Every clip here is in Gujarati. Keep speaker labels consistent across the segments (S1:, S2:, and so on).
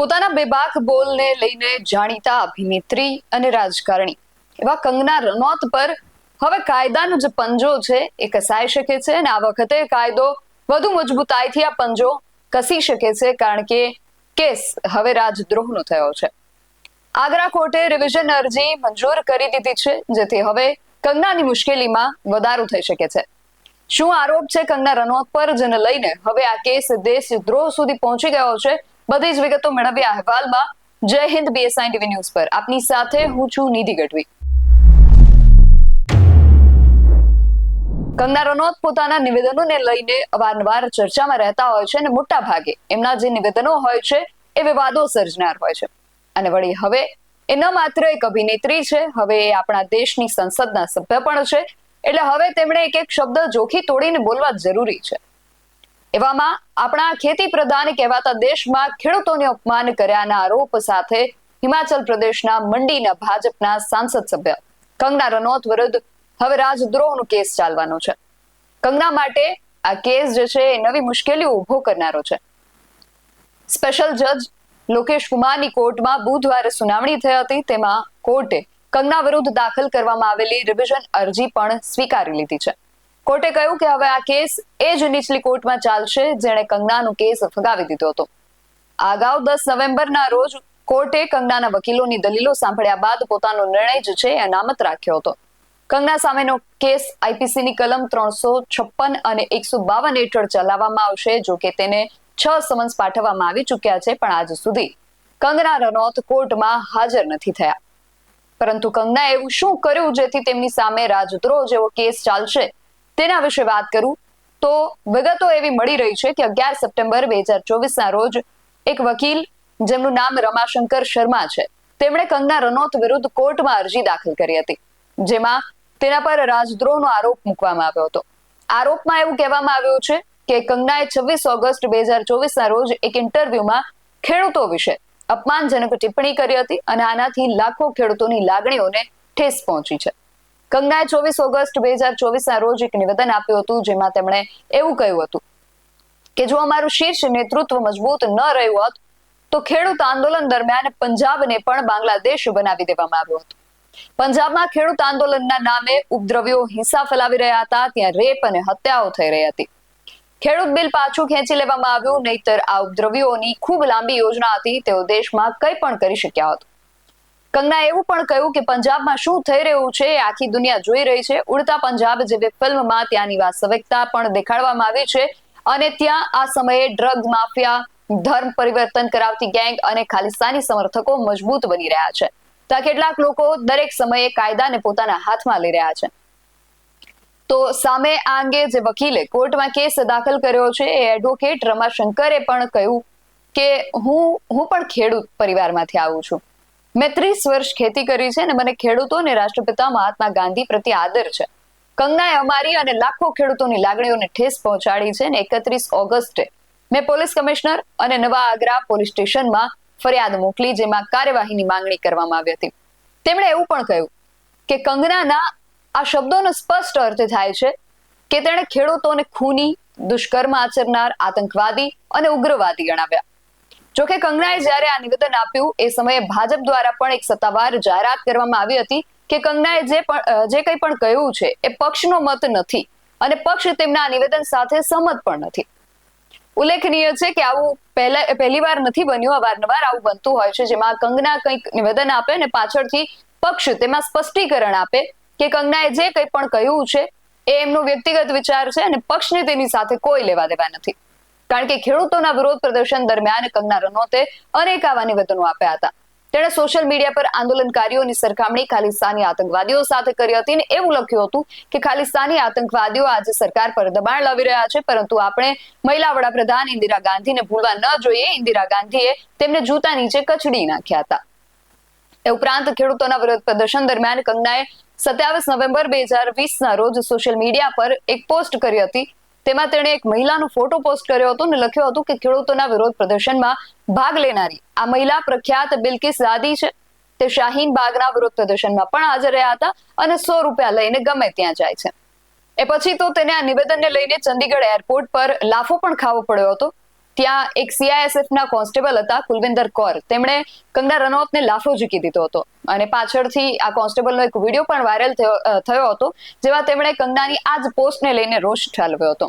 S1: પોતાના બેબાક બોલને લઈને જાણીતા અભિનેત્રી અને રાજકારણી. એવા કંગના રનૌત પર હવે કાયદાનો જે પંજો છે એ કસાઈ શકે છે અને આ વખતે કાયદો વધુ મજબૂતાઈથી આ પંજો કસી શકે છે કારણ કે કેસ હવે રાજદ્રોહનો થયો છે. આગ્રા કોર્ટે રિવિઝન અરજી મંજૂર કરી દીધી છે, જેથી હવે કંગનાની મુશ્કેલીમાં વધારો થઈ શકે છે. શું આરોપ છે કંગના રનૌત પર, જેને લઈને હવે આ કેસ દેશદ્રોહ સુધી પહોંચી ગયો છે? બધી જ વિગતો મેળવી અહેવાલમાં. જય હિન્દ બીએસઆઈ ટીવી ન્યૂઝ પર. આપની સાથે હું છું નિધિ ગઢવી. કંગના રનૌત પોતાના નિવેદનોને લઈને અવારનવાર ચર્ચામાં રહેતા હોય છે અને મોટા ભાગે એમના જે નિવેદનો હોય છે એ વિવાદો સર્જનાર હોય છે. અને વળી હવે એ ન માત્ર એક અભિનેત્રી છે, હવે એ આપણા દેશની સંસદના સભ્ય પણ છે. એટલે હવે તેમણે એક એક શબ્દ જોખી તોડીને બોલવા જરૂરી છે. એવામાં આપણા ખેતી પ્રધાન કહેવાતા દેશમાં ખેડૂતોને અપમાન કર્યાના આરોપ સાથે હિમાચલ પ્રદેશના મંડીના ભાજપના સાંસદ સભ્ય કંગના રનૌત વિરુદ્ધ હવે રાજદ્રોહનો કેસ ચાલવાનો છે. કંગના માટે આ કેસ જે છે એ નવી મુશ્કેલીઓ ઊભો કરનારો છે. સ્પેશિયલ જજ લોકેશ કુમારની કોર્ટમાં બુધવારે સુનાવણી થઈ હતી, તેમાં કોર્ટે કંગના વિરુદ્ધ દાખલ કરવામાં આવેલી રિવિઝન અરજી પણ સ્વીકારી લીધી છે. કોર્ટે કહ્યું કે હવે આ કેસ એ જ નીચલી કોર્ટમાં ચાલશે જેણે કંગનાનો કેસ ફગાવી દીધો હતો. અગાઉ દસ નવેમ્બરના રોજ કોર્ટે કંગનાના વકીલોની દલીલો સાંભળ્યા બાદ પોતાનો નિર્ણય જ છે અનામત રાખ્યો હતો. કંગના સામેનો કેસ આઈપીસીની કલમ ત્રણસો છપ્પન અને એકસો બાવન હેઠળ ચલાવવામાં આવશે, જો કે તેને છ સમન્સ પાઠવવામાં આવી ચૂક્યા છે, પણ આજ સુધી કંગના રનૌત કોર્ટમાં હાજર નથી થયા. પરંતુ કંગના એવું શું કર્યું જેથી તેમની સામે રાજદ્રોહ જેવો કેસ ચાલશે? તેના વિશે વાત કરું, તો વિગતો એવી મળી રહી છે કે અગિયાર સપ્ટેમ્બર બે હજાર ચોવીસના રોજ એક વકીલ, જેમનું નામ રમાશંકર શર્મા છે, તેમણે કંગના રનૌત વિરુદ્ધ કોર્ટમાં અરજી દાખલ કરી હતી, જેમાં તેના પર રાજદ્રોહનો આરોપ મૂકવામાં આવ્યો હતો. આરોપમાં એવું કહેવામાં આવ્યું છે કે કંગનાએ છવ્વીસ ઓગસ્ટ બે હજાર ચોવીસના રોજ એક ઇન્ટરવ્યુમાં ખેડૂતો વિશે અપમાનજનક ટિપ્પણી કરી હતી અને આનાથી લાખો ખેડૂતોની લાગણીઓને ઠેસ પહોંચી છે. કંગનાએ ચોવીસ ઓગસ્ટ બે હજાર ચોવીસના રોજ એક નિવેદન આપ્યું હતું, જેમાં તેમણે એવું કહ્યું હતું કે જો અમારું શીર્ષ નેતૃત્વ મજબૂત ન રહ્યું હોત, તો ખેડૂત આંદોલન દરમિયાન પંજાબને પણ બાંગ્લાદેશ બનાવી દેવામાં આવ્યું હતું. પંજાબમાં ખેડૂત આંદોલનના નામે ઉપદ્રવ્યો હિંસા ફેલાવી રહ્યા હતા, ત્યાં રેપ અને હત્યાઓ થઈ રહી હતી. ખેડૂત બિલ પાછું ખેંચી લેવામાં આવ્યું, નહીતર આ ઉપદ્રવ્યોની ખૂબ લાંબી યોજના હતી, તેઓ દેશમાં કંઈ પણ કરી શક્યા હોત. કંગના એવું પણ કહ્યું કે પંજાબમાં શું થઈ રહ્યું છે આખી દુનિયા જોઈ રહી છે. ઉડતા પંજાબ જેવી ફિલ્મમાં ત્યાંની વાસ્તવિકતા પણ દેખાડવામાં આવી છે અને ત્યાં આ સમયે ડ્રગ, માફિયા, ધર્મ પરિવર્તન કરાવતી ગેંગ અને ખાલિસ્તાની સમર્થકો મજબૂત બની રહ્યા છે. ત્યાં કેટલાક લોકો દરેક સમયે કાયદાને પોતાના હાથમાં લઈ રહ્યા છે. તો સામે આ અંગે જે વકીલે કોર્ટમાં કેસ દાખલ કર્યો છે એ એડવોકેટ રમાશંકરે પણ કહ્યું કે હું હું પણ ખેડૂત પરિવારમાંથી આવું છું. મેં ત્રીસ વર્ષ ખેતી કરી છે અને મને ખેડૂતો અને રાષ્ટ્રપિતા મહાત્મા ગાંધી પ્રત્યે આદર છે. કંગનાએ અમારી અને લાખો ખેડૂતોની લાગણીઓને ઠેસ પહોંચાડી છે અને એકત્રીસ ઓગસ્ટે મેં પોલીસ કમિશનર અને નવા આગ્રા પોલીસ સ્ટેશનમાં ફરિયાદ મોકલી જેમાં કાર્યવાહીની માંગણી કરવામાં આવી હતી. તેમણે એવું પણ કહ્યું કે કંગનાના આ શબ્દોનો સ્પષ્ટ અર્થ થાય છે કે તેણે ખેડૂતોને ખૂની, દુષ્કર્મ આચરનાર, આતંકવાદી અને ઉગ્રવાદી ગણાવ્યા. જોકે કંગનાએ જ્યારે આ નિવેદન આપ્યું, એ સમયે ભાજપ દ્વારા પણ એક સત્તાવાર જાહેરાત કરવામાં આવી હતી કે કંગનાએ જે પણ જે કંઈ પણ કહ્યું છે, એ પક્ષનો મત નથી અને પક્ષ તેમના આ નિવેદન સાથે સહમત પણ નથી. ઉલ્લેખનીય છે કે આવું પહેલા પહેલી વાર નથી બન્યું અવારનવાર આવું બનતું હોય છે, જેમાં કંગના કંઈક નિવેદન આપે અને પાછળથી પક્ષ તેમાં સ્પષ્ટીકરણ આપે કે કંગનાએ જે કંઈ પણ કહ્યું છે, એ એમનો વ્યક્તિગત વિચાર છે અને પક્ષને તેની સાથે કોઈ લેવા દેવા નથી. કારણ કે ખેડૂતોના વિરોધ પ્રદર્શન દરમિયાન કંગના રનૌતે અનેક આવા નિવેદનો આપ્યા હતા. તેણે સોશિયલ મીડિયા પર આંદોલનકારીઓની સરખામણી ખાલિસ્તાની આતંકવાદીઓ સાથે કરી હતી અને એવું લખ્યું હતું કે ખાલિસ્તાની આતંકવાદીઓ આજે સરકાર પર દબાણ લાવી રહ્યા છે, પરંતુ આપણે મહિલા વડાપ્રધાન ઇન્દિરા ગાંધીને ભૂલવા ન જોઈએ. ઇન્દિરા ગાંધીએ તેમને જૂતા નીચે કચડી નાખ્યા હતા. એ ઉપરાંત ખેડૂતોના વિરોધ પ્રદર્શન દરમિયાન કંગનાએ સત્યાવીસ નવેમ્બર બે હજાર વીસના રોજ સોશિયલ મીડિયા પર એક પોસ્ટ કરી હતી તેમાં તેણે એક મહિલાનો ફોટો પોસ્ટ કર્યો હતો અને લખ્યું હતું કે ખેડૂતોના વિરોધ પ્રદર્શનમાં ભાગ લેનારી આ મહિલા પ્રખ્યાત બિલકિસ ઝાદી છે. તે શાહીન બાગના વિરોધ પ્રદર્શનમાં પણ હાજર રહ્યા હતા અને સો રૂપિયા લઈને ગમે ત્યાં જાય છે. એ પછી તો તેને આ નિવેદનને લઈને ચંદીગઢ એરપોર્ટ પર લાફો પણ ખાવો પડ્યો હતો. ત્યાં એક સીઆઈએસએફ ના કોન્સ્ટેબલ હતા, કુલવિંદર કૌર. તેમણે કંગના રનૌતને લાફો ઝૂકી દીધો હતો. અને પાછળથી આ કોન્સ્ટેબલનો એક વીડિયો પણ વાયરલ થયો હતો, જેમાં તેમણે કંગનાની આ જ પોસ્ટને લઈને રોષ ઠાલવ્યો હતો.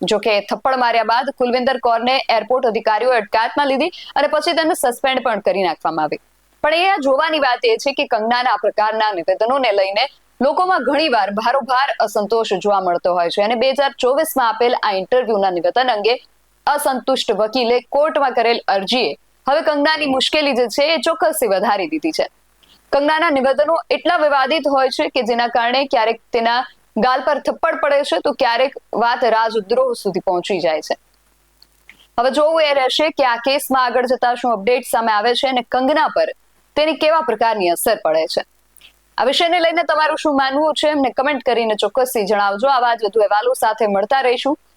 S1: જોકે થપ્પડ માર્યા બાદ કુલવિંદર કૌરને એરપોર્ટ અધિકારીઓ અટકાયતમાં લીધી અને પછી તેને સસ્પેન્ડ પણ કરી નાખવામાં આવી. પણ અહીંયા જોવાની વાત એ છે કે કંગનાના આ પ્રકારના નિવેદનોને લઈને લોકોમાં ઘણીવાર ભારોભાર અસંતોષ જોવા મળતો હોય છે. અને બે હજાર ચોવીસમાં આપેલ આ ઇન્ટરવ્યુના નિવેદન અંગે અસંતુષ્ટ વકીલે કોર્ટમાં કરેલ અરજીએ હવે કંગનાની મુશ્કેલી જે છે એ ચોક્કસથી વધારી દીધી છે. કંગનાના નિવેદનો એટલા વિવાદિત હોય છે કે જેના કારણે ક્યારેક તેના ગાલ પર થપ્પડ પડે છે તો ક્યારેક વાત રાજદ્રોહ સુધી પહોંચી જાય છે. હવે જોવું એ રહેશે કે આ કેસમાં આગળ જતા શું અપડેટ સામે આવે છે અને કંગના પર તેની કેવા પ્રકારની અસર પડે છે. આ વિષયને લઈને તમારું શું માનવું છે એમને કમેન્ટ કરીને ચોક્કસથી જણાવજો. આવા જ વધુ અહેવાલો સાથે મળતા રહીશું.